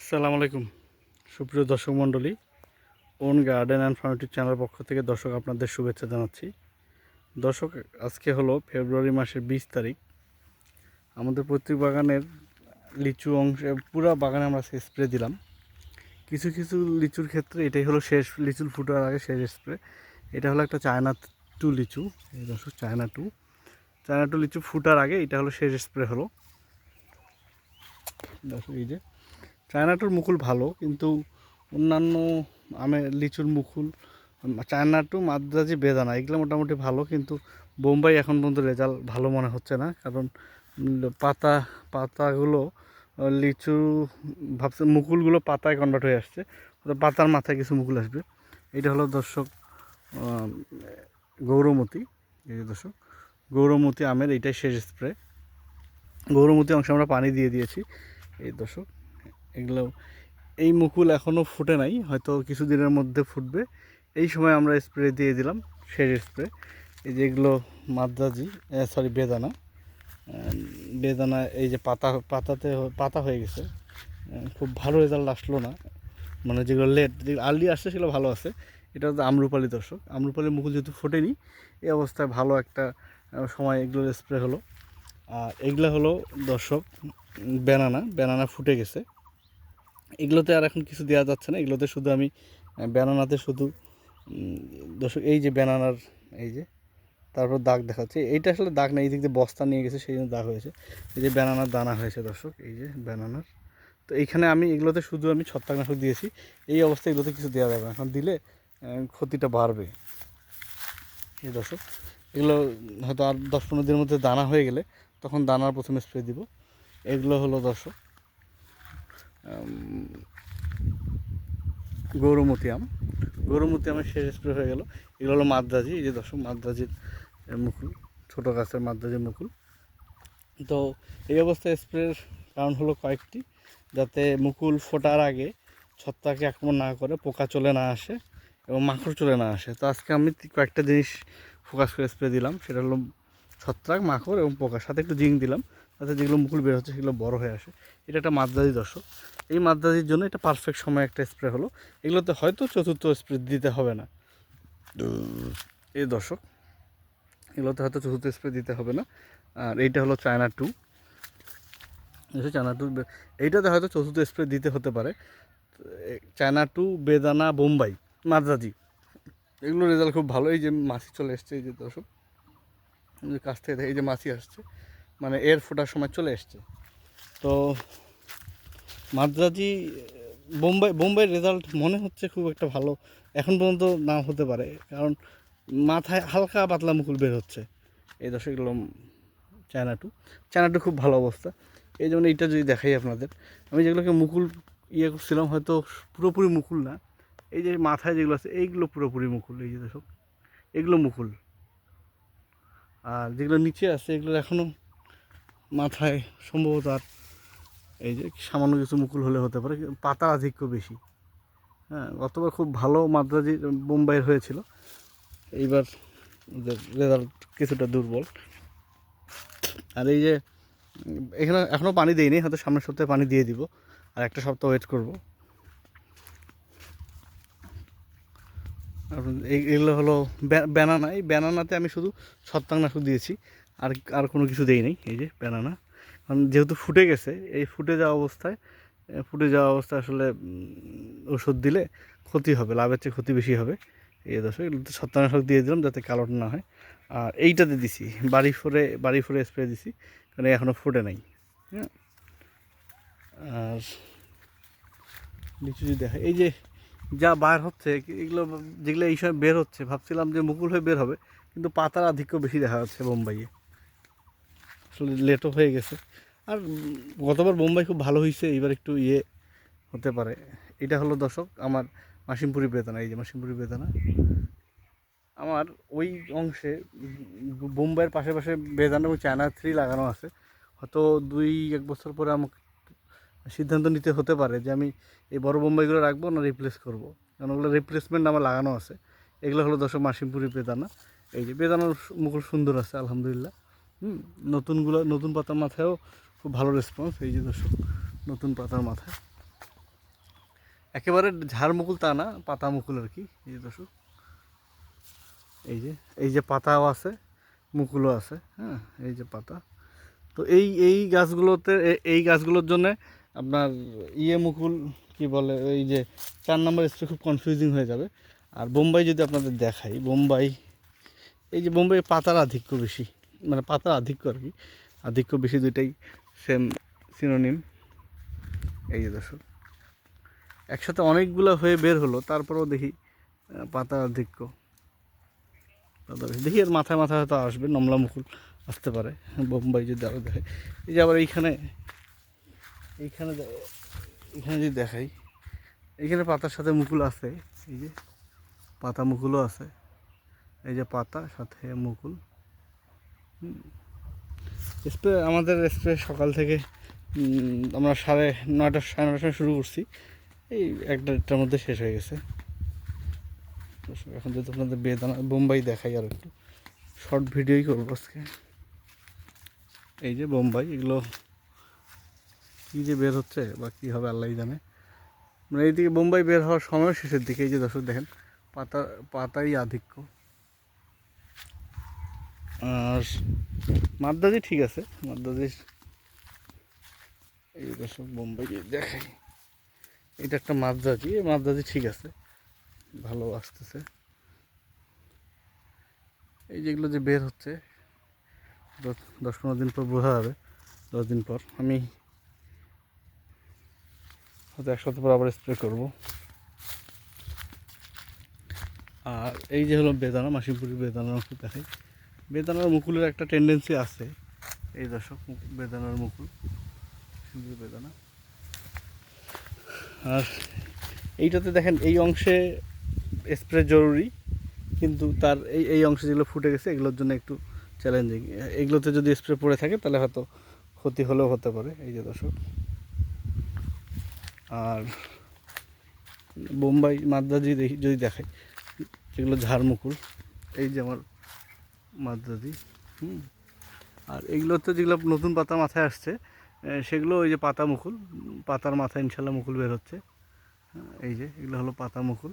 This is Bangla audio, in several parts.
আসসালামু আলাইকুম। সুপ্রিয় দর্শক মণ্ডলী, own garden and farm YouTube চ্যানেলের পক্ষ থেকে দর্শক আপনাদের শুভেচ্ছা জানাচ্ছি। দর্শক, আজকে হলো ফেব্রুয়ারি মাসের বিশ তারিখ। আমাদের প্রত্যেক বাগানের লিচু অংশে, পুরো বাগানে আমরা স্প্রে দিলাম। কিছু কিছু লিচুর ক্ষেত্রে এটাই হলো শেষ, লিচুর ফুটার আগে শেষ স্প্রে। এটা হলো একটা চায়না টু লিচু, এই দর্শক, চায়না টু। চায়না টু লিচু ফুটার আগে এটা হলো শেষ স্প্রে হলো। দর্শক, এই যে চায়নাটুর মুকুল ভালো, কিন্তু অন্যান্য আমের লিচুর মুকুল, চায়নাটু মাদ্রাজি বেদানা এগুলো মোটামুটি ভালো, কিন্তু বোম্বাই এখন পর্যন্ত রেজাল্ট ভালো মনে হচ্ছে না, কারণ পাতা, পাতাগুলো লিচু, ভাবছে মুকুলগুলো পাতায় কনভার্ট হয়ে আসছে পাতার মাথায় কিছু মুকুল আসবে। এটা হলো দর্শক গৌরমতি, এই যে দর্শক, গৌরমতি আমের এইটাই শেষ স্প্রে গৌরমতি অংশে আমরা পানি দিয়ে দিয়েছি, এই দর্শক। এগুলো, এই মুকুল এখনও ফুটে নাই, হয়তো কিছুদিনের মধ্যে ফুটবে। এই সময় আমরা স্প্রে দিয়ে দিলাম শেষ স্প্রে এই যে এগুলো মাদ্রাজি সরি বেদানা। বেদানা, এই যে পাতা, পাতাতে পাতা হয়ে গেছে। খুব ভালো রেজাল্ট আসলো না। মানে যেগুলো লেট যেগুলো আর্লি আসছে সেগুলো ভালো আছে। এটা হচ্ছে আমরুপালি দর্শক। আমরুপালি মুকুল যেহেতু ফোটেনি, এই অবস্থায় ভালো একটা সময় এগুলোর স্প্রে হলো। আর এগুলো হলো দর্শক ব্যানানা ব্যানানা ফুটে গেছে। এগুলোতে আর এখন কিছু দেওয়া যাচ্ছে না। এগুলোতে শুধু আমি ব্যানানাতে শুধু দর্শক, এই যে ব্যানানার, এই যে, তারপর দাগ দেখাচ্ছে। এইটা আসলে দাগ না এই দিক দিয়ে বস্তা নিয়ে গেছে, সেই জন্য দাগ হয়েছে। এই যে ব্যানানার দানা হয়েছে, দর্শক, এই যে ব্যানানার। তো এইখানে আমি, এগুলোতে শুধু আমি ছত্রাকনাশক দিয়েছি। এই অবস্থায় এগুলোতে কিছু দেওয়া যাবে না এখন দিলে ক্ষতিটা বাড়বে। এই দর্শক, এগুলো হয়তো আর দশ পনেরো দিনের মধ্যে দানা হয়ে গেলে, তখন দানার প্রথমে স্প্রে দিব। এগুলো হলো দর্শক গৌরমতি আম গৌরমতি শেষ স্প্রে হয়ে গেল। এগুলো হলো মাদ্রাজি, এই যে দর্শক, মাদ্রাজির মুকুল, ছোটো গাছের মাদ্রাজির মুকুল। তো এই অবস্থায় স্প্রের কারণ হলো কয়েকটি, যাতে মুকুল ফোটার আগে ছত্রাকে আক্রমণ না করে পোকা চলে না আসে এবং মাকড় চলে না আসে। তো আজকে আমি কয়েকটা জিনিস ফোকাস করে স্প্রে দিলাম। সেটা হলো ছত্রাক, মাকড় এবং পোকার সাথে একটু জিঙ্ক দিলাম। তাতে যেগুলো মুকুল বের হচ্ছে সেগুলো বড় হয়ে আসে। এটা একটা মাদ্রাজি দর্শক। এই মাদ্রাজির জন্য এটা পারফেক্ট সময় একটা স্প্রে হলো। এগুলোতে হয়তো চতুর্থ স্প্রে দিতে হবে না। এই দর্শক, এগুলোতে হয়তো চতুর্থ স্প্রে দিতে হবে না। আর এইটা হলো চায়না টু চায়না টু এইটাতে হয়তো চতুর্থ স্প্রে দিতে হতে পারে। চায়না টু বেদানা, বোম্বাই, মাদ্রাজি। এগুলো রেজাল্ট খুব ভালো। এই যে মাছি চলে এসছে, এই যে দর্শক। কাছ থেকে এই যে মাছি আসছে। মানে এর ফোটার সময় চলে এসছে। তো মাদ্রাজি, বোম্বাই বোম্বাইয়ের রেজাল্ট মনে হচ্ছে খুব একটা ভালো এখন পর্যন্ত না হতে পারে। কারণ মাথায় হালকা পাতলা মুকুল বের হচ্ছে। এই দর্শক এগুলো চায়না টু চায়না টু খুব ভালো অবস্থা। এই জন্য এইটা যদি দেখাই আপনাদের, আমি যেগুলোকে মুকুল ইয়ে করছিলাম হয়তো পুরোপুরি মুকুল না। এই যে মাথায় যেগুলো আছে, এইগুলো পুরোপুরি মুকুল, এই যে দর্শক, এগুলো মুকুল। আর যেগুলো নিচে আছে, এগুলো এখনও মাথায় সম্ভবত আর এই যে সামান্য কিছু মুকুল হলে হতে পারে পাতার আধিক্য বেশি। হ্যাঁ গতবার খুব ভালো মাদ্রাজি বোম্বাইয়ের হয়েছিল। এইবার রেজাল্ট কিছুটা দুর্বল। আর এই যে, এখানে এখনও পানি দিইনি, হয়তো সামনের সপ্তাহে পানি দিয়ে দিব। আর একটা সপ্তাহ ওয়েট করব। এগুলো হলো ব্যানানা। এই ব্যানানাতে আমি শুধু ছত্রাকনাশক দিয়েছি। আর আর কোনো কিছু দেই নাই এই যে ব্যানানা। যেহেতু ফুটে গেছে, এই ফুটে যাওয়া অবস্থায় ফুটে যাওয়া অবস্থায় আসলে ওষুধ দিলে ক্ষতি হবে, লাভের চেয়ে ক্ষতি বেশি হবে। এই এগুলোতে ছত্রাকনাশক দিয়ে দিলাম যাতে কালোটা না হয়। আর এইটাতে দিছি, বাড়ি ফোরে বাড়ি ফোরে স্প্রে দিছি, কারণ এখনও ফুটে নাই। হ্যাঁ। আর লিচু যদি দেখা, এই যে যা বার হচ্ছে, এগুলো যেগুলো এই সময় বের হচ্ছে, ভাবছিলাম যে মুকুল হয়ে বের হবে, কিন্তু পাতার আধিক্য বেশি দেখা যাচ্ছে বোম্বাইয়ে। আসলে লেটও হয়ে গেছে। আর গতবার বোম্বাই খুব ভালো হয়েছে এবার একটু ইয়ে হতে পারে। এটা হলো দর্শক, আমার মাসিমপুরি বেদানা, এই যে মাসিমপুরি বেদানা। আমার ওই অংশে বোম্বাইয়ের পাশে পাশে বেদানা এবং চায়না থ্রি লাগানো আছে। হয়তো দুই, এক বছর পরে আমাকে সিদ্ধান্ত নিতে হতে পারে যে আমি এই বড় বোম্বাইগুলো রাখব না রিপ্লেস করব। কারণ ওগুলো রিপ্লেসমেন্ট আমার লাগানো আছে। এগুলো হলো দর্শক মাসিমপুরি বেদানা। এই যে বেদানার মুকুল সুন্দর আছে, আলহামদুলিল্লাহ। হুম, নতুনগুলো, নতুন পাতার মাথায়ও খুব ভালো রেসপন্স এই যে দর্শক, নতুন পাতার মাথায়। একেবারে ঝাড় মুকুল তা না, পাতা মুকুল আর কি, এই যে দর্শক। এই যে এই যে পাতাও আছে, মুকুলও আছে হ্যাঁ এই যে পাতা। তো এই এই গাছগুলোতে এই গাছগুলোর জন্য আপনার ইয়ে মুকুল, কি বলে, এই যে চার নম্বর স্প্রে খুব কনফিউজিং হয়ে যাবে। আর বোম্বাই যদি আপনাদের দেখাই, বোম্বাই, এই যে বোম্বাই পাতার আধিক্য বেশি। মানে পাতার আধিক্য আর কি। আধিক্য বেশি দুইটাই সেম সিনোনিম এই যে দর্শক, একসাথে অনেকগুলো হয়ে বের হলো, তারপরেও দেখি পাতার আধিক্য। পাতা দেখি এর মাথায় মাথায় হয়তো আসবে, নমলা মুকুল আসতে পারে, বোম্বাই যদি আরও দেখে এই যে আবার এইখানে এইখানে এখানে যদি দেখাই, এইখানে পাতার সাথে মুকুল আছে, এই যে পাতা মুকুলও আছে। এই যে পাতা সাথে মুকুল। স্প্রে আমাদের স্প্রে সকাল থেকে আমরা সাড়ে নয়টা, সাড়ে নটার সময় শুরু করছি। এই একটা দেড়টার মধ্যে শেষ হয়ে গেছে। এখন যদি আপনাদের বেদানা, বোম্বাই দেখাই আর একটু। শর্ট ভিডিওই করব আজকে। এই যে বোম্বাই, এগুলো কী যে বের হচ্ছে বা কী হবে আল্লাহ জানে। মানে এইদিকে বোম্বাই বের হওয়ার সময় শেষের দিকে। এই যে দর্শক দেখেন, পাতা, পাতাই আধিক্য। আর মাদ্রাজি ঠিক আছে, মাদ্রাজির এই দর্শক বোম্বাই দেখাই। এটা একটা মাদ্রাজি, এই মাদ্রাজি ঠিক আছে, ভালো আসতেছে। এই যেগুলো যে বের হচ্ছে, দশ- পনেরো দিন পর বোঝা যাবে, দশ দিন পর। আমি হয়তো এক সপ্তাহ পর আবার স্প্রে করব। আর এই যে হলো বেদানা মাসিমপুরি বেদানা, দেখাই। বেদানার মুকুলের একটা টেন্ডেন্সি আছে। এই দর্শক, বেদানার মুকুল মাসিমপুরি বেদানা। আর এইটাতে দেখেন, এই অংশে স্প্রে জরুরি, কিন্তু তার এই এই অংশে যেগুলো ফুটে গেছে, এগুলোর জন্য একটু চ্যালেঞ্জিং এগুলোতে যদি স্প্রে পড়ে থাকে, তাহলে হয়তো ক্ষতি হলেও হতে পারে, এই যে দর্শক। আর বোম্বাই মাদ্রাজি দেখি যদি দেখাই যেগুলো ঝাড়মুকুল। এই যে আমার মাদ্রাজি হুম। আর এগুলোতে যেগুলো নতুন পাতা মাথায় আসছে সেগুলো ওই যে পাতা মুকুল পাতার মাথায় ইনশাল্লাহ মুকুল বের হচ্ছে। হ্যাঁ, এই যে এগুলো হলো পাতা মুকুল।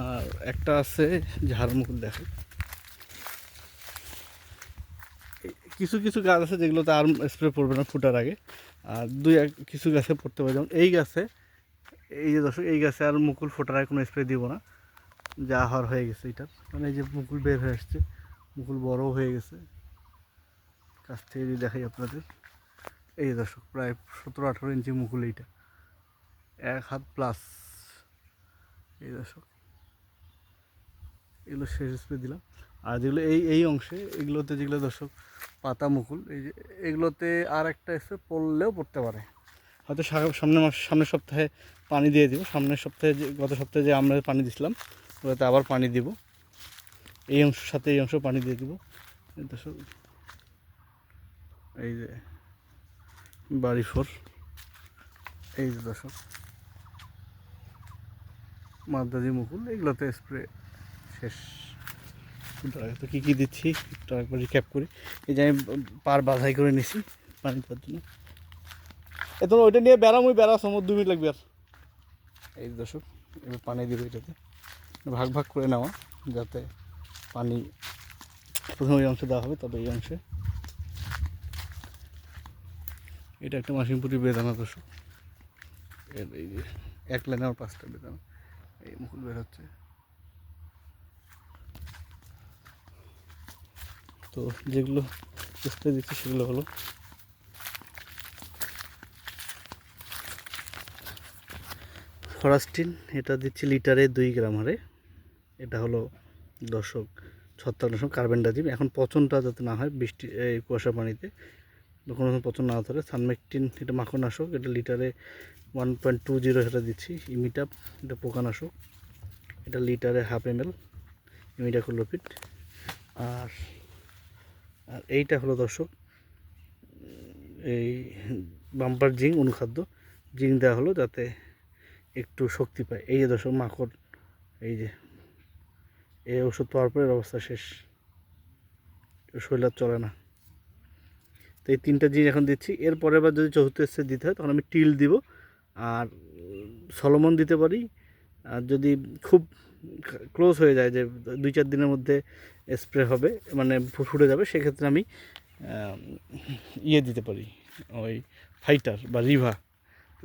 আর একটা আছে ঝাড় মুকুল দেখে। কিছু কিছু গাছ আছে যেগুলোতে আর স্প্রে পড়বে না ফুটার আগে। আর দুই এক কিছু গাছে পড়তে পারে। যেমন এই গাছে এই যে দর্শক এই গাছে আর মুকুল ফোটার আগে কোনো স্প্রে দিব না। যা হওয়ার হয়ে গেছে এটার মানে এই যে মুকুল বের হয়ে আসছে, মুকুল বড় হয়ে গেছে। কাছ থেকে যদি দেখাই আপনাদের, এই দর্শক, প্রায় সতেরো আঠারো ইঞ্চি মুকুল এইটা। এক হাত প্লাস এই দর্শক, এগুলো শেষ স্প্রে দিলাম। আর যেগুলো এই এই অংশে, এগুলোতে যেগুলো দর্শক, পাতা মুকুল, এই যে এগুলোতে আর একটা স্প্রে পড়লেও পড়তে পারে। হয়তো সামনের মাস, সামনের সপ্তাহে পানি দিয়ে দিব। সামনের সপ্তাহে যে, গত সপ্তাহে যে আমরা পানি দিছিলাম ওটাতে আবার পানি দিব। এই অংশের সাথে এই অংশ পানি দিয়ে দিব। এই যে বাড়ি ফোর এই যে দর্শক মাদ্রাজি মুকুল, এগুলোতে স্প্রে শেষ। তো কী কী দিচ্ছি, একটু একবার রিক্যাপ করি। এই যে আমি পার বাধাই করে নিছি পানি দেওয়ার জন্য। এ তোমার ওইটা নিয়ে বেড়াম, ওই বেড়া সময় দু মিনিট লাগবে আর। এই যে দর্শক এবার পানি দিব এটাতে। ভাগ ভাগ করে নেওয়া যাতে পানি প্রথমে ওই অংশে দেওয়া হবে, তবে এই অংশে। এটা একটা মাসিমপুরি বেদানা দর্শক এর এই যে এক লাইনে আমার পাঁচটা বেদানা। এই মুকুল বের হচ্ছে। তো যেগুলো স্প্রে দিচ্ছি সেগুলো হলো। ফরাস্টিন, এটা দিচ্ছি লিটারে দুই গ্রাম হারে। এটা হলো দর্শক ছত্রাকনাশক কার্বেন্ডাজিম এখন পচনটা যাতে না হয়, বৃষ্টি, এই কুয়াশা পানিতে কোনো রকম পচন না পারে সানমেকটিন, এটা মাখনাশক এটা লিটারে ওয়ান পয়েন্ট টু জিরো সেটা দিচ্ছি, ইমিটাপ, এটা পোকানাশক, এটা লিটারে হাফ এম এল ইমিডাকুলোপিড আর আর এইটা হলো দর্শক, এই বাম্পার জিং অনুখাদ্য। জিং দেওয়া হলো যাতে একটু শক্তি পায়। এই যে দর্শক, মাকড়, এই যে এই ওষুধ পাওয়ার পরে অবস্থা শেষ। শরীর চলে না। তো এই তিনটা জিনিস এখন দিচ্ছি। এর পরের বার যদি চতুর্থ স্টেজ দিতে হয়, তখন আমি টিল দিব। আর সলমন দিতে পারি। আর যদি খুব ক্লোজ হয়ে যায় যে দুই চার দিনের মধ্যে স্প্রে হবে মানে ফুটে যাবে, সেক্ষেত্রে আমি ইয়ে দিতে পারি। ওই ফাইটার বা রিভা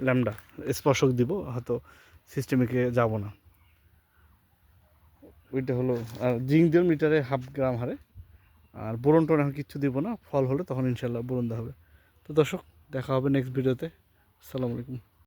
ল্যামডা স্পর্শক দিব। হয়তো সিস্টেমিকে যাব না। ওইটা হলো, আর জিঙ্ক দিলাম লিটারে হাফ গ্রাম হারে। আর বোরন টোন এখন কিচ্ছু দিব না, ফল হলে তখন ইনশাল্লাহ বোরন দেওয়া হবে। তো দর্শক, দেখা হবে নেক্সট ভিডিওতে আসসালামু আলাইকুম।